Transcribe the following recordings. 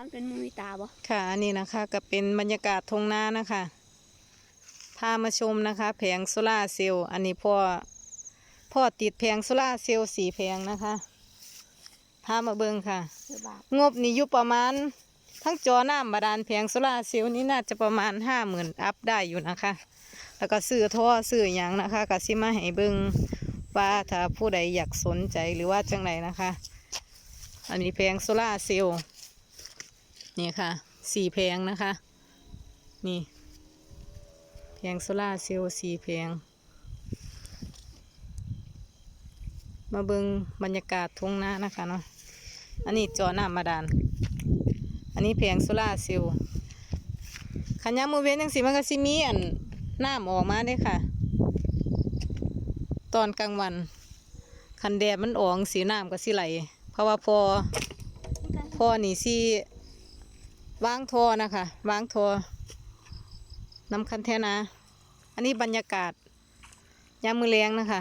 มันเป็นมือตาบ่ค่ะอันนี้นะคะก็เป็นบรรยากาศทงนานะคะพามาชมนะคะ แผงโซล่าเซลล์อันนี้พ่อพ่อติดแผงโซล่าเซลล์สีแผงนะคะพามาเบิ่งค่ะ งบนี่อยู่ประมาณ ทั้งจอหน้ำบาดาลแผงโซล่าเซลล์นี้น่าจะประมาณห้าหมื่นอัพได้อยู่นะคะ แล้วก็ซื้อท่อซื้อหยังนะคะก็สิมาให้เบิ่งว่าถ้าผู้ใดอยากสนใจหรือว่าจังไรนะคะ อันนี้แผงโซล่าเซลล์ นี่ค่ะสี่แผงนะคะ นี่แผงโซล่าเซลล์สี่แผงมาเบิงบรรยากาศทุ่งนานะคะเนาะอันนี้จอหน้ำบาดาลอันนี้แผงโซล่าเซลล์ขันยามมือเว้นจังสิมันก็สิมีอันน้ำออกมาเด้ค่ะ ตอนกลางวันคันแดดมันออกสีน้ำก็สิไหล เพราะว่าพอ พอนี่สิ วางทอนะคะวางทอนำคันแทนา อันนี้บรรยากาศยามมือแรงนะคะ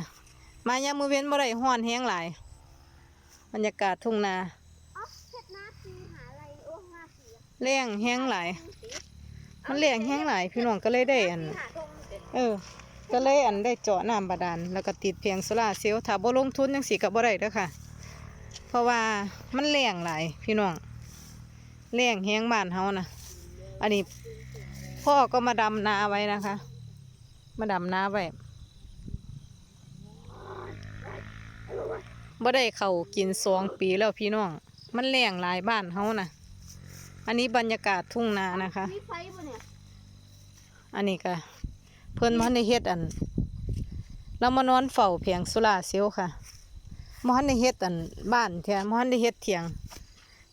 มายามมือเว้นบ่ได้ห้อนแห้งหลาย บรรยากาศทุ่งนาเฮ็ดนาสีหาอะไรโอ้งาสีแรงแห้งหลาย มันแรงแห้งหลายพี่น้องก็เลยได้อัน เออ ก็เลยอันได้เจาะน้ำบาดาลแล้วก็ติดเพียงโซลาเซลล์ถ้าบ่ลงทุนจังสิก็บ่ได้เด้อค่ะ เพราะว่ามันแรงหลายพี่น้อง แรงแห้งบ้านเฮานะอันนี้พ่อก็มาดำนาไว้นะคะ มาดำนาไว้บ่ได้เข้ากินสองปีแล้วพี่น้อง มันแรงหลายบ้านเฮานะอันนี้บรรยากาศทุ่งนานะคะ อันนี้ก็เพิ่นมันในเฮ็ดอัน เรามานอนเฝ้าเพียงโซลาเซลค่ะมหันในเฮ็ดอันบ้านแท้มหันในเฮ็ดเถียง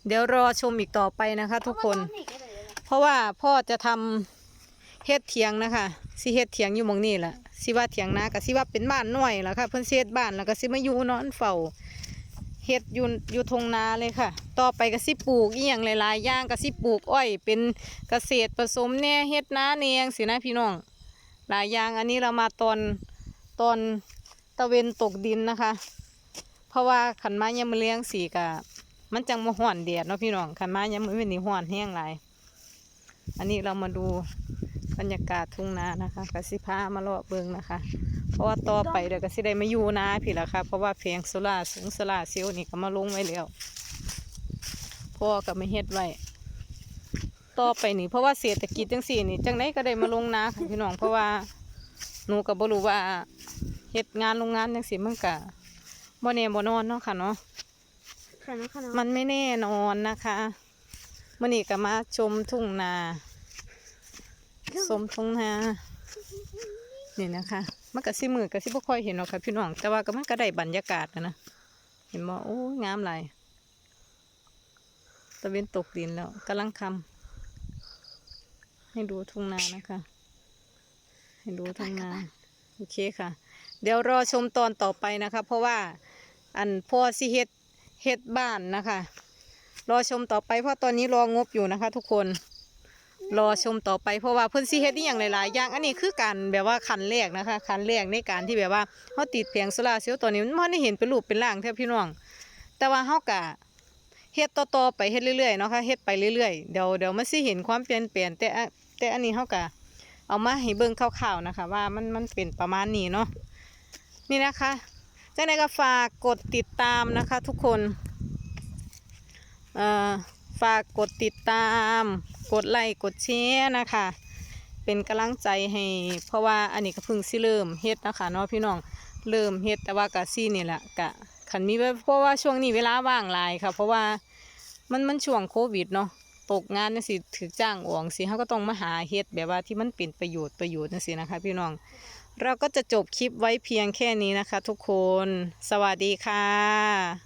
เดี๋ยวรอชมอีกต่อไปนะคะ ทุกคนเอามาตอนนี้ก็ได้เลยเพราะว่าพ่อจะทำเฮ็ดเถียงนะคะสิเฮ็ดเถียงอยู่หมองนี่แหละสิว่าเถียงนาก็สิว่าเป็นบ้านน้อยล่ะค่ะ เพิ่นสิเฮ็ดบ้านแล้วก็สิมาอยู่นอนเฝ้าเฮ็ดอยู่อยู่ทงนาเลยค่ะ ต่อไปก็สิปลูกอีหยังหลายๆอย่างก็สิปลูกอ้อย เป็นเกษตรผสมแหน่เฮ็ดนาแหน่จังสินะพี่น้อง หลายอย่างอันนี้เรามาตอนตอนตะเวนตกดินนะคะ เพราะว่าขันไม้ยามมือเลี้ยงสีกะ มันจังมาห่อนแดดเนาะพี่น้องขันม้ยามมือเป็นนี่ห่อนแห้งหลายอันนี้เรามาดูบรรยากาศทุ่งนานะคะกสิพามาเลาะเบิงนะคะ เพราะว่าต่อไปเดี๋ยวกสิได้มาอยู่นาพี่ละค่ะ เพราะว่าแผงโซล่าสูงโซล่าเซลล์นี่ก็มาลงไว้แล้วพ่อก็ไม่เฮ็ดไว้ต่อไปนี่เพราะว่าเศรษฐกิจจังสี่นี่จังไดก็ได้มาลงนาค่ะพี่น้องเพราะว่าหนูก็บ่รู้ว่าเฮ็ดงานโรงงานจังสี่มันก็บ่แน่บ่นอนเนาะค่ะเนาะ ขนาดขนาดมันไม่แน่นอนนะคะมื่อนี้ก็มาชมทุ่งนาชมทุ่งนานี่นะคะมันก็สิมือก็สิบ่ค่อยเห็นหรอกค่ะพี่น้อง แต่ว่าก็มันก็ได้บรรยากาศนะนะเห็นบ่โอ้ยงามหลายตะเวนตกดินแล้วกำลังคำให้ดูทุ่งนานะคะ ให้ดูทุ่งนาโอเคค่ะ เดี๋ยวรอชมตอนต่อไปนะคะ เพราะว่าอันพ่อสิเฮ็ด เฮ็ดบ้านนะคะ รอชมต่อไปเพราะตอนนี้รองบอยู่นะคะ ทุกคนรอชมต่อไปเพราะว่าเพิ่นสิเฮ็ดนี่อย่างหลายๆอย่างอันนี้คือการแบบว่าคันแรกนะคะคันแรกในการที่แบบว่าเฮาติดเพียงโซลาเซลล์ตัวนี้มันได้เห็นเป็นรูปเป็นร่างแท้พี่น้อง แต่ว่าเฮากะเฮ็ดต่อๆไปเฮ็ดเรื่อยๆเนาะค่ะเฮ็ดไปเรื่อยๆเดี๋ยวเดี๋ยวมันสิเห็นความเปลี่ยนแปลงแต่แต่อันนี้เฮากะเอามาให้เบิ่งคร่าวๆนะคะ ว่ามันมันเป็นประมาณนี้เนาะนี่นะคะ จังไดก็ฝากกดติดตามนะคะทุกคนเอ่อฝากกดติดตาม กดไลค์กดแชร์นะคะ เป็นกำลังใจให้ เพราะว่าอันนี้ก็เพิ่งสิเริ่มเฮ็ดนะคะเนาะพี่น้องเริ่มเฮ็ดแต่ว่ากะซี่นี่แหละกะขันมีไว้เพราะว่าช่วงนี้เวลาว่างลายค่ะ เพราะว่ามันมันช่วงโควิดเนาะตกงานนี่สิถือจ้างอวงสิเขาก็ต้องมาหาเฮ็ดแบบว่าที่มันเป็นประโยชน์ประโยชน์นั่นสินะคะ พี่น้อง เราก็จะจบคลิปไว้เพียงแค่นี้นะคะทุกคน สวัสดีค่ะ